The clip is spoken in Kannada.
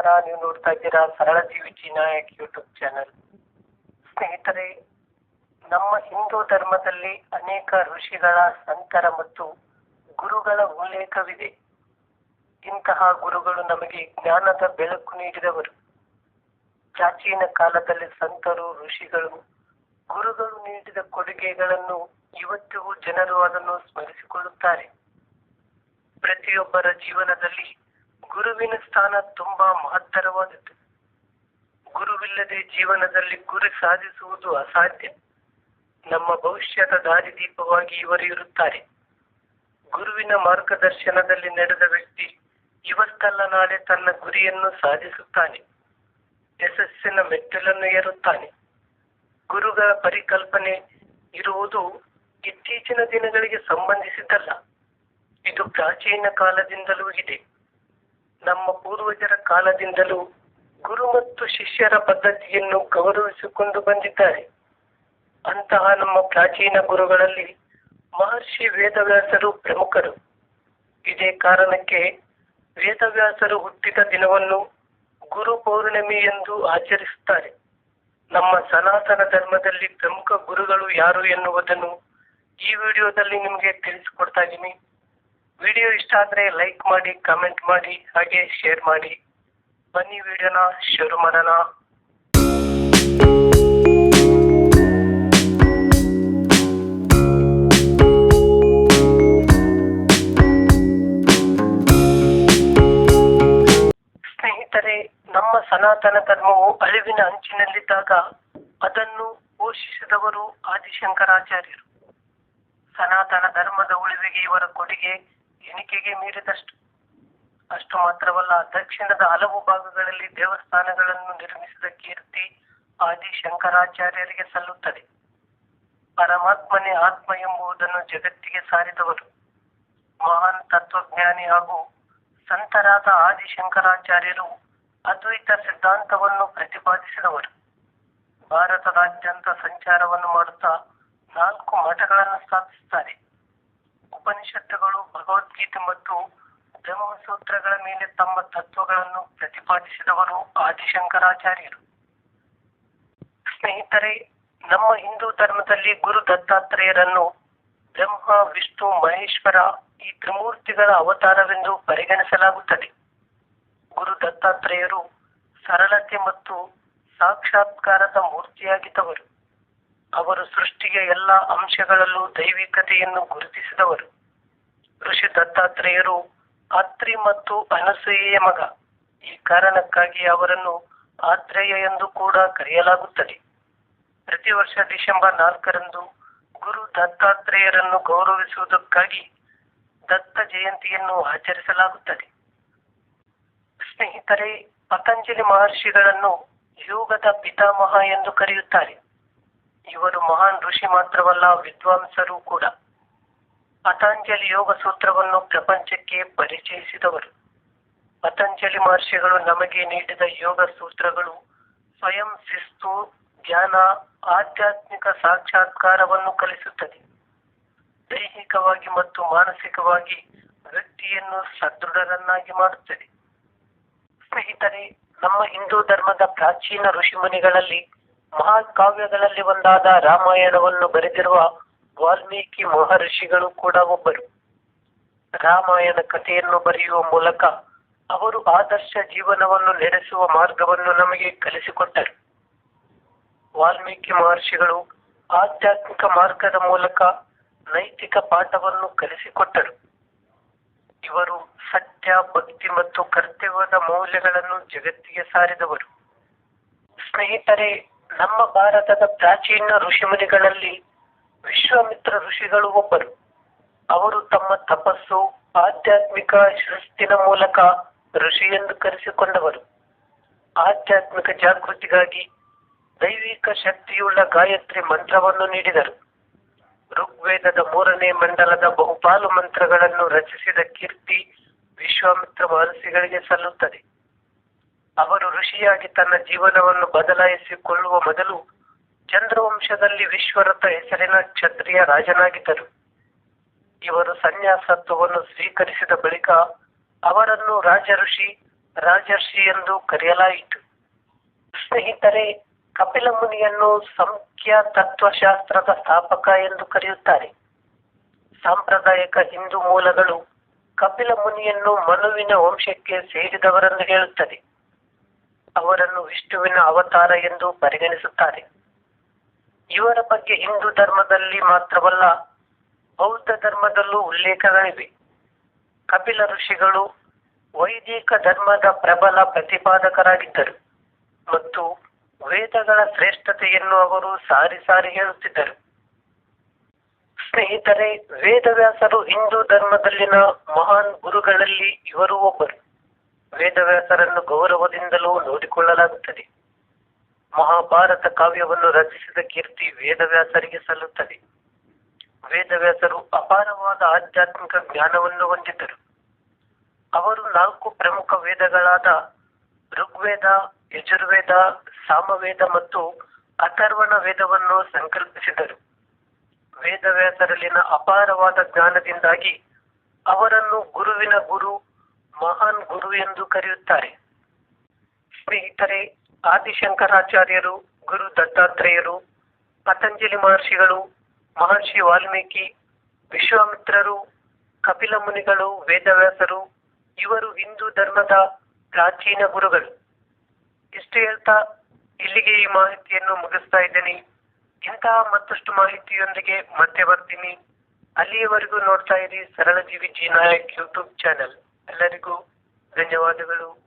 ನಮಸ್ಕಾರ. ನೀವು ನೋಡ್ತಾ ಇದ್ದೀರಾ ಸರಳ ಜೀವಿ ಚಿನಾಯಕ್ ಯೂಟ್ಯೂಬ್ ಚಾನಲ್ ಸ್ನೇಹಿತರೆ, ನಮ್ಮ ಹಿಂದೂ ಧರ್ಮದಲ್ಲಿ ಅನೇಕ ಋಷಿಗಳ ಸಂತರ ಮತ್ತು ಗುರುಗಳ ಉಲ್ಲೇಖವಿದೆ. ಇಂತಹ ಗುರುಗಳು ನಮಗೆ ಜ್ಞಾನದ ಬೆಳಕು ನೀಡಿದವರು. ಪ್ರಾಚೀನ ಕಾಲದಲ್ಲಿ ಸಂತರು, ಋಷಿಗಳು ಗುರುಗಳು ನೀಡಿದ ಕೊಡುಗೆಗಳನ್ನು ಇವತ್ತಿಗೂ ಜನರು ಅದನ್ನು ಸ್ಮರಿಸಿಕೊಳ್ಳುತ್ತಾರೆ. ಪ್ರತಿಯೊಬ್ಬರ ಜೀವನದಲ್ಲಿ ಗುರುವಿನ ಸ್ಥಾನ ತುಂಬಾ ಮಹತ್ತರವಾದದ್ದು. ಗುರುವಿಲ್ಲದೆ ಜೀವನದಲ್ಲಿ ಗುರಿ ಸಾಧಿಸುವುದು ಅಸಾಧ್ಯ. ನಮ್ಮ ಭವಿಷ್ಯದ ದಾರಿದೀಪವಾಗಿ ಇವರು ಇರುತ್ತಾರೆ. ಗುರುವಿನ ಮಾರ್ಗದರ್ಶನದಲ್ಲಿ ನಡೆದ ವ್ಯಕ್ತಿ ಇವತ್ತಲ್ಲ ನಾಳೆ ತನ್ನ ಗುರಿಯನ್ನು ಸಾಧಿಸುತ್ತಾನೆ. ಯಶಸ್ಸಿನ ಮೆಟ್ಟಿಲನ್ನು ಏರುತ್ತಾನೆ. ಗುರುಗಳ ಪರಿಕಲ್ಪನೆ ಇರುವುದು ಇತ್ತೀಚಿನ ದಿನಗಳಿಗೆ ಸಂಬಂಧಿಸಿದ್ದಲ್ಲ. ಇದು ಪ್ರಾಚೀನ ಕಾಲದಿಂದಲೂ ಇದೆ. ನಮ್ಮ ಪೂರ್ವಜರ ಕಾಲದಿಂದಲೂ ಗುರು ಮತ್ತು ಶಿಷ್ಯರ ಪದ್ಧತಿಯನ್ನು ಗೌರವಿಸಿಕೊಂಡು ಬಂದಿದ್ದಾರೆ. ಅಂತಹ ನಮ್ಮ ಪ್ರಾಚೀನ ಗುರುಗಳಲ್ಲಿ ಮಹರ್ಷಿ ವೇದವ್ಯಾಸರು ಪ್ರಮುಖರು. ಇದೇ ಕಾರಣಕ್ಕೆ ವೇದವ್ಯಾಸರು ಹುಟ್ಟಿದ ದಿನವನ್ನು ಗುರು ಪೌರ್ಣಿಮೆ ಎಂದು ಆಚರಿಸುತ್ತಾರೆ. ನಮ್ಮ ಸನಾತನ ಧರ್ಮದಲ್ಲಿ ಪ್ರಮುಖ ಗುರುಗಳು ಯಾರು ಎನ್ನುವುದನ್ನು ಈ ವಿಡಿಯೋದಲ್ಲಿ ನಿಮಗೆ ತಿಳಿಸಿಕೊಡ್ತಾ ಇದ್ದೀನಿ. ವಿಡಿಯೋ ಇಷ್ಟ ಆದ್ರೆ ಲೈಕ್ ಮಾಡಿ ಕಮೆಂಟ್ ಮಾಡಿ, ಹಾಗೆ ಶೇರ್ ಮಾಡಿ. ಬನ್ನಿ ವಿಡಿಯೋನ ಶುರು ಮಾಡೋಣ. ಸ್ನೇಹಿತರೆ, ನಮ್ಮ ಸನಾತನ ಧರ್ಮವು ಅಳಿವಿನ ಅಂಚಿನಲ್ಲಿದ್ದಾಗ ಅದನ್ನು ಪೋಷಿಸಿದವರು ಆದಿಶಂಕರಾಚಾರ್ಯರು. ಸನಾತನ ಧರ್ಮದ ಉಳಿವಿಗೆ ಇವರ ಕೊಡುಗೆ ಎಣಿಕೆಗೆ ಮೀರಿದಷ್ಟು, ಅಷ್ಟು ಮಾತ್ರವಲ್ಲ, ದಕ್ಷಿಣದ ಹಲವು ಭಾಗಗಳಲ್ಲಿ ದೇವಸ್ಥಾನಗಳನ್ನು ನಿರ್ಮಿಸಿದ ಕೀರ್ತಿ ಆದಿಶಂಕರಾಚಾರ್ಯರಿಗೆ ಸಲ್ಲುತ್ತದೆ. ಪರಮಾತ್ಮನೇ ಆತ್ಮ ಎಂಬುದನ್ನು ಜಗತ್ತಿಗೆ ಸಾರಿದವರು ಮಹಾನ್ ತತ್ವಜ್ಞಾನಿ ಹಾಗೂ ಸಂತರಾದ ಆದಿಶಂಕರಾಚಾರ್ಯರು ಅದ್ವೈತ ಸಿದ್ಧಾಂತವನ್ನು ಪ್ರತಿಪಾದಿಸಿದವರು. ಭಾರತದಾದ್ಯಂತ ಸಂಚಾರವನ್ನು ಮಾಡುತ್ತಾ ನಾಲ್ಕು ಮಠಗಳನ್ನು ಸ್ಥಾಪಿಸುತ್ತಾರೆ. ಉಪನಿಷತ್ತುಗಳು, ಭಗವದ್ಗೀತೆ ಮತ್ತು ಬ್ರಹ್ಮಸೂತ್ರಗಳ ಮೇಲೆ ತಮ್ಮ ತತ್ವಗಳನ್ನು ಪ್ರತಿಪಾದಿಸಿದವರು ಆದಿಶಂಕರಾಚಾರ್ಯರು. ಸ್ನೇಹಿತರೆ, ನಮ್ಮ ಹಿಂದೂ ಧರ್ಮದಲ್ಲಿ ಗುರು ದತ್ತಾತ್ರೇಯರನ್ನು ಬ್ರಹ್ಮ, ವಿಷ್ಣು, ಮಹೇಶ್ವರ ಈ ತ್ರಿಮೂರ್ತಿಗಳ ಅವತಾರವೆಂದು ಪರಿಗಣಿಸಲಾಗುತ್ತದೆ. ಗುರು ದತ್ತಾತ್ರೇಯರು ಸರಳತೆ ಮತ್ತು ಸಾಕ್ಷಾತ್ಕಾರದ ಮೂರ್ತಿಯಾಗಿದ್ದವರು. ಅವರು ಸೃಷ್ಟಿಯ ಎಲ್ಲ ಅಂಶಗಳಲ್ಲೂ ದೈವಿಕತೆಯನ್ನು ಗುರುತಿಸಿದವರು. ಋಷಿ ದತ್ತಾತ್ರೇಯರು ಅತ್ರಿ ಮತ್ತು ಅನಸೂಯೆಯ ಮಗ. ಈ ಕಾರಣಕ್ಕಾಗಿ ಅವರನ್ನು ಆತ್ರೇಯ ಎಂದು ಕೂಡ ಕರೆಯಲಾಗುತ್ತದೆ. ಪ್ರತಿ ವರ್ಷ ಡಿಸೆಂಬರ್ ನಾಲ್ಕರಂದು ಗುರು ದತ್ತಾತ್ರೇಯರನ್ನು ಗೌರವಿಸುವುದಕ್ಕಾಗಿ ದತ್ತ ಜಯಂತಿಯನ್ನು ಆಚರಿಸಲಾಗುತ್ತದೆ. ಸ್ನೇಹಿತರೆ, ಪತಂಜಲಿ ಮಹರ್ಷಿಗಳನ್ನು ಯೋಗದ ಪಿತಾಮಹ ಎಂದು ಕರೆಯುತ್ತಾರೆ. ಇವರು ಮಹಾನ್ ಋಷಿ ಮಾತ್ರವಲ್ಲ ವಿದ್ವಾಂಸರು ಕೂಡ. ಪತಂಜಲಿ ಯೋಗ ಸೂತ್ರವನ್ನು ಪ್ರಪಂಚಕ್ಕೆ ಪರಿಚಯಿಸಿದವರು. ಪತಂಜಲಿ ಮಹರ್ಷಿಗಳು ನಮಗೆ ನೀಡಿದ ಯೋಗ ಸೂತ್ರಗಳು ಸ್ವಯಂ ಶಿಸ್ತು ಧ್ಯಾನ ಆಧ್ಯಾತ್ಮಿಕ ಸಾಕ್ಷಾತ್ಕಾರವನ್ನು ಕಲಿಸುತ್ತದೆ. ದೈಹಿಕವಾಗಿ ಮತ್ತು ಮಾನಸಿಕವಾಗಿ ವ್ಯಕ್ತಿಯನ್ನು ಸದೃಢರನ್ನಾಗಿ ಮಾಡುತ್ತದೆ. ಸ್ನೇಹಿತರೆ, ನಮ್ಮ ಹಿಂದೂ ಧರ್ಮದ ಪ್ರಾಚೀನ ಋಷಿಮುನಿಗಳಲ್ಲಿ ಮಹಾಕಾವ್ಯಗಳಲ್ಲಿ ಒಂದಾದ ರಾಮಾಯಣವನ್ನು ಬರೆದಿರುವ ವಾಲ್ಮೀಕಿ ಮಹರ್ಷಿಗಳು ಕೂಡ ಒಬ್ಬರು. ರಾಮಾಯಣ ಕಥೆಯನ್ನು ಬರೆಯುವ ಮೂಲಕ ಅವರು ಆದರ್ಶ ಜೀವನವನ್ನು ನಡೆಸುವ ಮಾರ್ಗವನ್ನು ನಮಗೆ ಕಲಿಸಿಕೊಟ್ಟರು. ವಾಲ್ಮೀಕಿ ಮಹರ್ಷಿಗಳು ಆಧ್ಯಾತ್ಮಿಕ ಮಾರ್ಗದ ಮೂಲಕ ನೈತಿಕ ಪಾಠವನ್ನು ಕಲಿಸಿಕೊಟ್ಟರು. ಇವರು ಸತ್ಯ, ಭಕ್ತಿ ಮತ್ತು ಕರ್ತವ್ಯದ ಮೌಲ್ಯಗಳನ್ನು ಜಗತ್ತಿಗೆ ಸಾರಿದವರು. ಸ್ನೇಹಿತರೆ ನಮ್ಮ ಭಾರತದ ಪ್ರಾಚೀನ ಋಷಿಮುನಿಗಳಲ್ಲಿ ವಿಶ್ವಾಮಿತ್ರ ಋಷಿಗಳು ಒಬ್ಬರು. ಅವರು ತಮ್ಮ ತಪಸ್ಸು, ಆಧ್ಯಾತ್ಮಿಕ ಶಿಸ್ತಿನ ಮೂಲಕ ಋಷಿ ಎಂದು ಕರೆಸಿಕೊಂಡವರು. ಆಧ್ಯಾತ್ಮಿಕ ಜಾಗೃತಿಗಾಗಿ ದೈವಿಕ ಶಕ್ತಿಯುಳ್ಳ ಗಾಯತ್ರಿ ಮಂತ್ರವನ್ನು ನೀಡಿದರು. ಋಗ್ವೇದದ ಮೂರನೇ ಮಂಡಲದ ಬಹುಪಾಲು ಮಂತ್ರಗಳನ್ನು ರಚಿಸಿದ ಕೀರ್ತಿ ವಿಶ್ವಾಮಿತ್ರ ಮಹರ್ಷಿಗಳಿಗೆ ಸಲ್ಲುತ್ತದೆ. ಅವರು ಋಷಿಯಾಗಿ ತನ್ನ ಜೀವನವನ್ನು ಬದಲಾಯಿಸಿಕೊಳ್ಳುವ ಮೊದಲು ಚಂದ್ರವಂಶದಲ್ಲಿ ವಿಶ್ವರಥ ಹೆಸರಿನ ಕ್ಷತ್ರಿಯ ರಾಜನಾಗಿದ್ದರು. ಇವರು ಸನ್ಯಾಸತ್ವವನ್ನು ಸ್ವೀಕರಿಸಿದ ಬಳಿಕ ಅವರನ್ನು ರಾಜ ಋಷಿ ರಾಜರ್ಷಿ ಎಂದು ಕರೆಯಲಾಯಿತು. ಸ್ನೇಹಿತರೆ, ಕಪಿಲ ಮುನಿಯನ್ನು ಸಂಖ್ಯಾ ತತ್ವಶಾಸ್ತ್ರದ ಸ್ಥಾಪಕ ಎಂದು ಕರೆಯುತ್ತಾರೆ. ಸಾಂಪ್ರದಾಯಿಕ ಹಿಂದೂ ಮೂಲಗಳು ಕಪಿಲ ಮುನಿಯನ್ನು ಮನುವಿನ ವಂಶಕ್ಕೆ ಸೇರಿದವರೆಂದು ಹೇಳುತ್ತದೆ. ಅವರನ್ನು ವಿಷ್ಣುವಿನ ಅವತಾರ ಎಂದು ಪರಿಗಣಿಸುತ್ತಾರೆ. ಇವರ ಬಗ್ಗೆ ಹಿಂದೂ ಧರ್ಮದಲ್ಲಿ ಮಾತ್ರವಲ್ಲ, ಬೌದ್ಧ ಧರ್ಮದಲ್ಲೂ ಉಲ್ಲೇಖಗಳಿವೆ. ಕಪಿಲ ಋಷಿಗಳು ವೈದಿಕ ಧರ್ಮದ ಪ್ರಬಲ ಪ್ರತಿಪಾದಕರಾಗಿದ್ದರು ಮತ್ತು ವೇದಗಳ ಶ್ರೇಷ್ಠತೆಯನ್ನು ಅವರು ಸಾರಿ ಸಾರಿ ಹೇಳುತ್ತಿದ್ದರು. ಸ್ನೇಹಿತರೆ, ವೇದವ್ಯಾಸರು ಹಿಂದೂ ಧರ್ಮದಲ್ಲಿನ ಮಹಾನ್ ಗುರುಗಳಲ್ಲಿ ಇವರು ಒಬ್ಬರು. ವೇದವ್ಯಾಸರನ್ನು ಗೌರವದಿಂದಲೂ ನೋಡಿಕೊಳ್ಳಲಾಗುತ್ತದೆ. ಮಹಾಭಾರತ ಕಾವ್ಯವನ್ನು ರಚಿಸಿದ ಕೀರ್ತಿ ವೇದವ್ಯಾಸರಿಗೆ ಸಲ್ಲುತ್ತದೆ. ವೇದವ್ಯಾಸರು ಅಪಾರವಾದ ಆಧ್ಯಾತ್ಮಿಕ ಜ್ಞಾನವನ್ನು ಹೊಂದಿದ್ದರು. ಅವರು ನಾಲ್ಕು ಪ್ರಮುಖ ವೇದಗಳಾದ ಋಗ್ವೇದ, ಯಜುರ್ವೇದ, ಸಾಮವೇದ ಮತ್ತು ಅಥರ್ವಣ ವೇದವನ್ನು ಸಂಕಲ್ಪಿಸಿದರು. ವೇದವ್ಯಾಸರಲ್ಲಿನ ಅಪಾರವಾದ ಜ್ಞಾನದಿಂದಾಗಿ ಅವರನ್ನು ಗುರುವಿನ ಗುರು ಮಹಾನ್ ಗುರು ಎಂದು ಕರೆಯುತ್ತಾರೆ. ಸ್ನೇಹಿತರೆ, ಆದಿಶಂಕರಾಚಾರ್ಯರು, ಗುರು ದತ್ತಾತ್ರೇಯರು, ಪತಂಜಲಿ ಮಹರ್ಷಿಗಳು, ಮಹರ್ಷಿ ವಾಲ್ಮೀಕಿ, ವಿಶ್ವಾಮಿತ್ರರು, ಕಪಿಲ ಮುನಿಗಳು, ವೇದವ್ಯಾಸರು, ಇವರು ಹಿಂದೂ ಧರ್ಮದ ಪ್ರಾಚೀನ ಗುರುಗಳು. ಇಷ್ಟು ಹೇಳ್ತಾ ಇಲ್ಲಿಗೆ ಈ ಮಾಹಿತಿಯನ್ನು ಮುಗಿಸ್ತಾ ಇದ್ದೇನೆ. ಇಂತಹ ಮತ್ತಷ್ಟು ಮಾಹಿತಿಯೊಂದಿಗೆ ಮತ್ತೆ ಬರ್ತೀನಿ. ಅಲ್ಲಿಯವರೆಗೂ ನೋಡ್ತಾ ಇರಿ ಸರಳ ಜೀವಿ ಜಿ ನಾಯಕ್ ಯೂಟ್ಯೂಬ್ ಚಾನೆಲ್. ಎಲ್ಲರಿಗೂ ಧನ್ಯವಾದಗಳು.